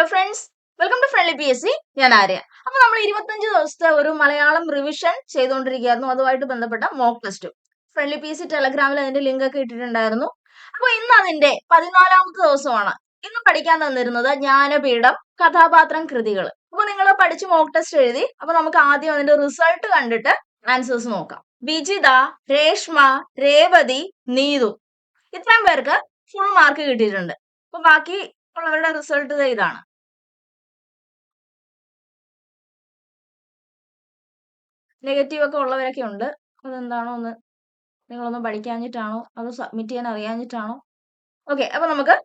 Hello friends welcome to friendly P S C ഞാൻ ആര്യ. അപ്പൊ നമ്മൾ ഇരുപത്തഞ്ച് ദിവസത്തെ ഒരു മലയാളം റിവിഷൻ ചെയ്തുകൊണ്ടിരിക്കുകയായിരുന്നു അതുമായിട്ട് ബന്ധപ്പെട്ട mock test friendly P S C ടെലഗ്രാമിൽ അതിന്റെ ലിങ്ക് ഒക്കെ ഇട്ടിട്ടുണ്ടായിരുന്നു. അപ്പൊ ഇന്ന് അതിന്റെ പതിനാലാമത്തെ ദിവസമാണ്. ഇന്ന് പഠിക്കാൻ തന്നിരുന്നത് ജ്ഞാനപീഠം കഥാപാത്രം കൃതികൾ. അപ്പൊ നിങ്ങൾ പഠിച്ച് മോക്ക് ടെസ്റ്റ് എഴുതി അപ്പൊ നമുക്ക് ആദ്യം അതിന്റെ റിസൾട്ട് കണ്ടിട്ട് ആൻസേഴ്സ് നോക്കാം. വിജിത രേഷ്മ രേവതി നീതു. ഇത്രയും പേർക്ക് ഫുൾ മാർക്ക് കിട്ടിയിട്ടുണ്ട്. അപ്പൊ ബാക്കി ഉള്ളവരുടെ റിസൾട്ട് ഇതാണ്. നെഗറ്റീവ് ഒക്കെ ഉള്ളവരൊക്കെ ഉണ്ട്. അതെന്താണോ ഒന്ന് നിങ്ങളൊന്ന് പഠിക്കാഞ്ഞിട്ടാണോ? അത് സബ്മിറ്റ് ചെയ്യാൻ അറിയാഞ്ഞിട്ടാണോ? ഓക്കെ അപ്പൊ നമുക്ക്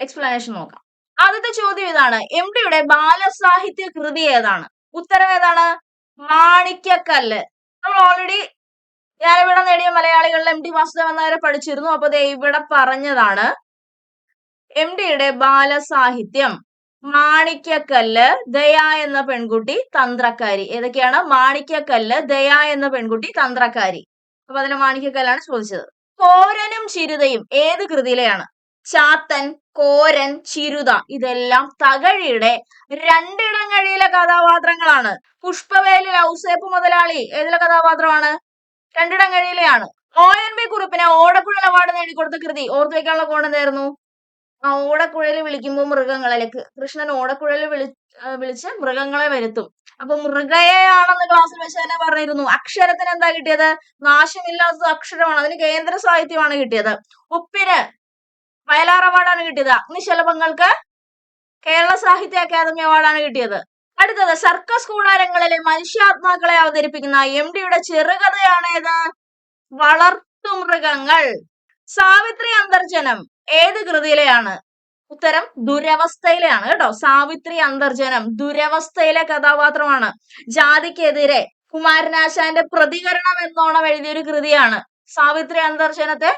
എക്സ്പ്ലനേഷൻ നോക്കാം. ആദ്യത്തെ ചോദ്യം ഇതാണ്. എം ഡിയുടെ ബാലസാഹിത്യ കൃതി ഏതാണ്? ഉത്തരം ഏതാണ്? മാണിക്യക്കല്ല്. നമ്മൾ ഓൾറെഡി ഞാനിവിടെ നേടിയ മലയാളികളിൽ എം ഡി വാസുദേവൻ നായരെ പഠിച്ചിരുന്നു. അപ്പൊ ഇവിടെ പറഞ്ഞതാണ് എം ഡിയുടെ ബാലസാഹിത്യം. മാണിക്യക്കല്ല് ദയ എന്ന പെൺകുട്ടി തന്ത്രക്കാരി. ഏതൊക്കെയാണ്? മാണിക്യക്കല്ല് ദയ എന്ന പെൺകുട്ടി തന്ത്രക്കാരി. അപ്പൊ അതിനെ മാണിക്യക്കല്ലാണ് ചോദിച്ചത്. കോരനും ചിരുതയും ഏത് കൃതിയിലെയാണ്? ചാത്തൻ കോരൻ ചിരുത. ഇതെല്ലാം തകഴിയുടെ രണ്ടിടങ്ങഴിയിലെ കഥാപാത്രങ്ങളാണ്. പുഷ്പവേലിൽ ഔസേപ്പ് മുതലാളി ഏതിലെ കഥാപാത്രമാണ്? രണ്ടിടങ്ങഴിയിലെയാണ്. ഒ എൻ ബി കുറിപ്പിനെ ഓടക്കുഴൽ അവാർഡ് നേടിക്കൊടുത്ത കൃതി ഓർത്തു വെക്കാനുള്ള കോൺ എന്തായിരുന്നു? ആ ഓടക്കുഴൽ വിളിക്കുമ്പോൾ മൃഗങ്ങളെ കൃഷ്ണൻ ഓടക്കുഴൽ വിളി വിളിച്ച് മൃഗങ്ങളെ വരുത്തും. അപ്പൊ മൃഗയെയാണെന്ന് ക്ലാസ്സിൽ വെച്ച് തന്നെ പറഞ്ഞിരുന്നു. അക്ഷരത്തിന് എന്താ കിട്ടിയത്? നാശമില്ലാത്തത് അക്ഷരമാണ്. അതിന് കേന്ദ്ര സാഹിത്യമാണ് കിട്ടിയത്. ഉപ്പിന് വയലാർ അവാർഡാണ് കിട്ടിയത്. അഗ്നിശലഭങ്ങൾക്ക് കേരള സാഹിത്യ അക്കാദമി അവാർഡാണ് കിട്ടിയത്. അടുത്തത് സർക്കസ് കൂടാരങ്ങളിലെ മനുഷ്യാത്മാക്കളെ അവതരിപ്പിക്കുന്ന എം ഡിയുടെ ചെറുകഥയാണ് വളർത്തു മൃഗങ്ങൾ. സാവിത്രി അന്തർജനം. ഏത് കൃതിയിലെയാണ്? ഉത്തരം ദുരവസ്ഥയിലെയാണ് കേട്ടോ. സാവിത്രി അന്തർജനം ദുരവസ്ഥയിലെ കഥാപാത്രമാണ്. ജാതിക്കെതിരെ കുമാരനാശാന്റെ പ്രതികരണം എന്നോണം എഴുതിയൊരു കൃതിയാണ്. സാവിത്രി അന്തർജനത്തെ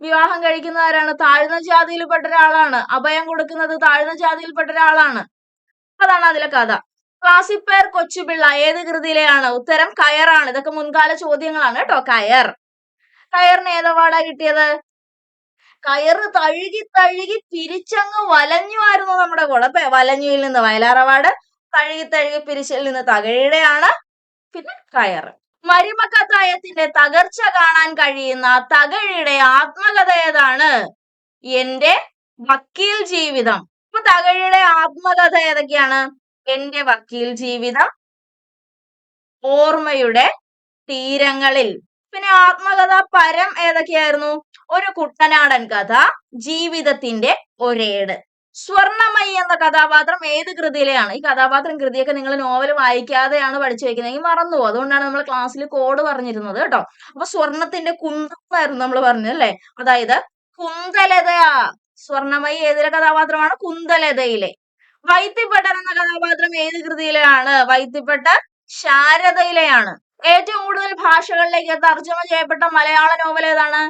വിവാഹം കഴിക്കുന്ന ആരാണ് താഴ്ന്ന ജാതിയിൽപ്പെട്ട ഒരാളാണ്. അഭയം കൊടുക്കുന്നത് താഴ്ന്ന ജാതിയിൽപ്പെട്ട ഒരാളാണ്. അതാണ് അതിലെ കഥ. ക്ലാസിപ്പേർ കൊച്ചുപിള്ള ഏത് കൃതിയിലെയാണ്? ഉത്തരം കയറാണ്. ഇതൊക്കെ മുൻകാല ചോദ്യങ്ങളാണ് കേട്ടോ. കയർ. കയറിന് ഏത് കിട്ടിയത്? കയറ് തഴുകി തഴുകി തിരിച്ചങ്ങ് വലഞ്ഞുമായിരുന്നു നമ്മുടെ കുളപ്പെ വലഞ്ഞുവിൽ നിന്ന് വയലാറവാട് തഴുകി തഴുകി പിരിച്ചിൽ നിന്ന് തകഴിയുടെയാണ് പിന്നെ കയറ് മരിമക്കത്തായത്തിന്റെ തകർച്ച കാണാൻ കഴിയുന്ന തകഴിയുടെ ആത്മകഥ ഏതാണ്? എന്റെ വക്കീൽ ജീവിതം. ഇപ്പൊ തകഴിയുടെ ആത്മകഥ ഏതൊക്കെയാണ്? എന്റെ വക്കീൽ ജീവിതം ഓർമ്മയുടെ തീരങ്ങളിൽ. പിന്നെ ആത്മകഥ പരം ഏതൊക്കെയായിരുന്നു? ഒരു കുട്ടനാടൻ കഥ ജീവിതത്തിന്റെ ഒരേട്. സ്വർണമയി എന്ന കഥാപാത്രം ഏത് കൃതിയിലെയാണ് ഈ കഥാപാത്രം കൃതിയൊക്കെ നിങ്ങൾ നോവൽ വായിക്കാതെയാണ് പഠിച്ചു വെക്കുന്നതെങ്കിൽ മറന്നു അതുകൊണ്ടാണ് നമ്മൾ ക്ലാസ്സിൽ കോഡ് പറഞ്ഞിരുന്നത് കേട്ടോ. അപ്പൊ സ്വർണത്തിന്റെ കുന്തമായിരുന്നു നമ്മൾ പറഞ്ഞത് അല്ലെ? അതായത് കുന്തലത. സ്വർണമയി ഏതിലെ കഥാപാത്രമാണ്? കുന്തലതയിലെ. വൈദ്യപ്പെട്ടൻ എന്ന കഥാപാത്രം ഏത് കൃതിയിലെയാണ് വൈദ്യപ്പെട്ട ശാരദയിലെയാണ്. ഏറ്റവും കൂടുതൽ ഭാഷകളിലേക്ക് തർജമ ചെയ്യപ്പെട്ട മലയാള നോവൽ ഏതാണ്?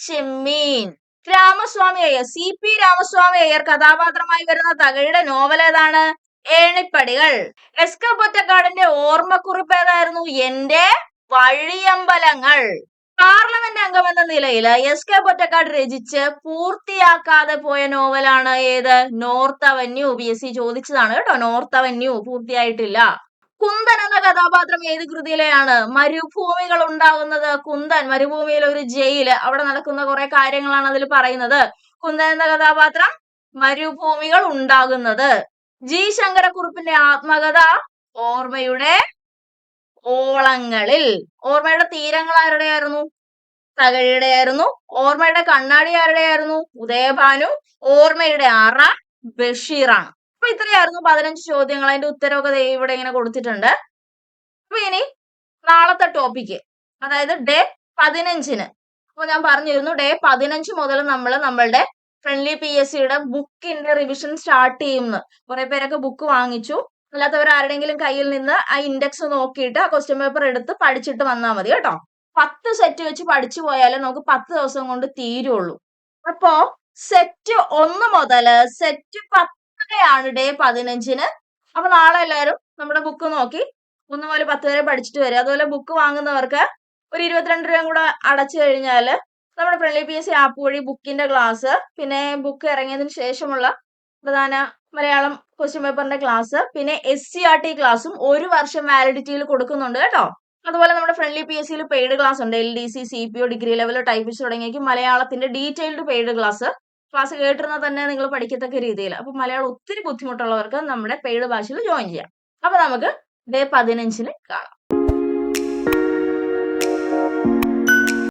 ചെമ്മീൻ. രാമസ്വാമി അയ്യർ സി പി രാമസ്വാമി അയ്യർ കഥാപാത്രമായി വരുന്ന തകഴിയുടെ നോവൽ ഏതാണ്? ഏണിപ്പടികൾ. എസ് കെ പൊറ്റക്കാടിന്റെ ഓർമ്മക്കുറിപ്പ് ഏതായിരുന്നു? എന്റെ വഴിയമ്പലങ്ങൾ. പാർലമെന്റ് അംഗം എന്ന നിലയിൽ എസ് കെ പൊറ്റക്കാട് രചിച്ച് പൂർത്തിയാക്കാതെ പോയ നോവലാണ് ഏത്? North avenue. P. S. C. ചോദിച്ചതാണ് കേട്ടോ. North avenue. പൂർത്തിയായിട്ടില്ല. കുന്തൻ എന്ന കഥാപാത്രം ഏത് കൃതിയിലെയാണ്? മരുഭൂമികൾ ഉണ്ടാകുന്നത് കുന്തൻ. മരുഭൂമിയിൽ ഒരു ജയിൽ അവിടെ നടക്കുന്ന കുറെ കാര്യങ്ങളാണ് അതിൽ പറയുന്നത്. കുന്തൻ എന്ന കഥാപാത്രം മരുഭൂമികൾ ഉണ്ടാകുന്നത്. ജി ശങ്കരക്കുറുപ്പിന്റെ ആത്മകഥ ഓർമ്മയുടെ ഓളങ്ങളിൽ. ഓർമ്മയുടെ തീരങ്ങൾ ആരുടെയായിരുന്നു? തകഴിയുടെ ആയിരുന്നു ഓർമ്മയുടെ കണ്ണാടി ആരുടെയായിരുന്നു? ഉദയഭാനു. ഓർമ്മയുടെ ആറ ബഷീറാണ്. അപ്പൊ ഇത്രയായിരുന്നു പതിനഞ്ച് ചോദ്യങ്ങൾ. അതിന്റെ ഉത്തരവൊക്കെ ഇവിടെ ഇങ്ങനെ കൊടുത്തിട്ടുണ്ട്. അപ്പൊ ഇനി നാളത്തെ ടോപ്പിക്ക് അതായത് ഡേ പതിനഞ്ചിന്. അപ്പൊ ഞാൻ പറഞ്ഞിരുന്നു ഡേ പതിനഞ്ച് മുതൽ നമ്മൾ നമ്മളുടെ ഫ്രണ്ട്ലി പി എസ് സിയുടെ ബുക്കിന്റെ റിവിഷൻ സ്റ്റാർട്ട് ചെയ്യുന്നു. കുറെ പേരൊക്കെ ബുക്ക് വാങ്ങിച്ചു. അല്ലാത്തവർ ആരുടെങ്കിലും കയ്യിൽ നിന്ന് ആ ഇൻഡെക്സ് നോക്കിയിട്ട് ആ ക്വസ്റ്റ്യൻ പേപ്പർ എടുത്ത് പഠിച്ചിട്ട് വന്നാൽ മതി കേട്ടോ. പത്ത് സെറ്റ് വെച്ച് പഠിച്ചു പോയാലേ നമുക്ക് പത്ത് ദിവസം കൊണ്ട് തീരുള്ളൂ. അപ്പോ സെറ്റ് ഒന്ന് മുതൽ സെറ്റ് പത്ത് വരെയാണ് ഡേ പതിനഞ്ചിന്. അപ്പൊ നാളെ എല്ലാവരും നമ്മുടെ ബുക്ക് നോക്കി. ഒന്ന് മുതൽ പത്ത് വരെ പഠിച്ചിട്ട് വരും അതുപോലെ ബുക്ക് വാങ്ങുന്നവർക്ക് ഒരു ഇരുപത്തിരണ്ട് രൂപയും കൂടെ അടച്ചു കഴിഞ്ഞാൽ നമ്മുടെ friendly P S C app വഴി ബുക്കിന്റെ ക്ലാസ് പിന്നെ ബുക്ക് ഇറങ്ങിയതിന് ശേഷമുള്ള പ്രധാന മലയാളം ക്വസ്റ്റ്യൻ പേപ്പറിന്റെ ക്ലാസ് പിന്നെ എസ് സി ആർ ടി ക്ലാസ്സും ഒരു വർഷം വാലിഡിറ്റിയിൽ കൊടുക്കുന്നുണ്ട് കേട്ടോ. അതുപോലെ നമ്മുടെ ഫ്രണ്ട്ലി പി എസ് സിയിൽ പെയ്ഡ് ക്ലാസ് ഉണ്ട്. L D C C P O degree level typist തുടങ്ങിയ മലയാളത്തിന്റെ ഡീറ്റെയിൽഡ് പെയ്ഡ് ക്ലാസ് ക്ലാസ് കേട്ടിരുന്നാൽ തന്നെ നിങ്ങൾ പഠിക്കത്തക്ക രീതിയിൽ അപ്പൊ മലയാളം ഒത്തിരി ബുദ്ധിമുട്ടുള്ളവർക്ക് നമ്മുടെ പെയ്ഡ് ഭാഷയിൽ ജോയിൻ ചെയ്യാം. അപ്പൊ നമുക്ക് ഡേ പതിനഞ്ചിന് കാണാം.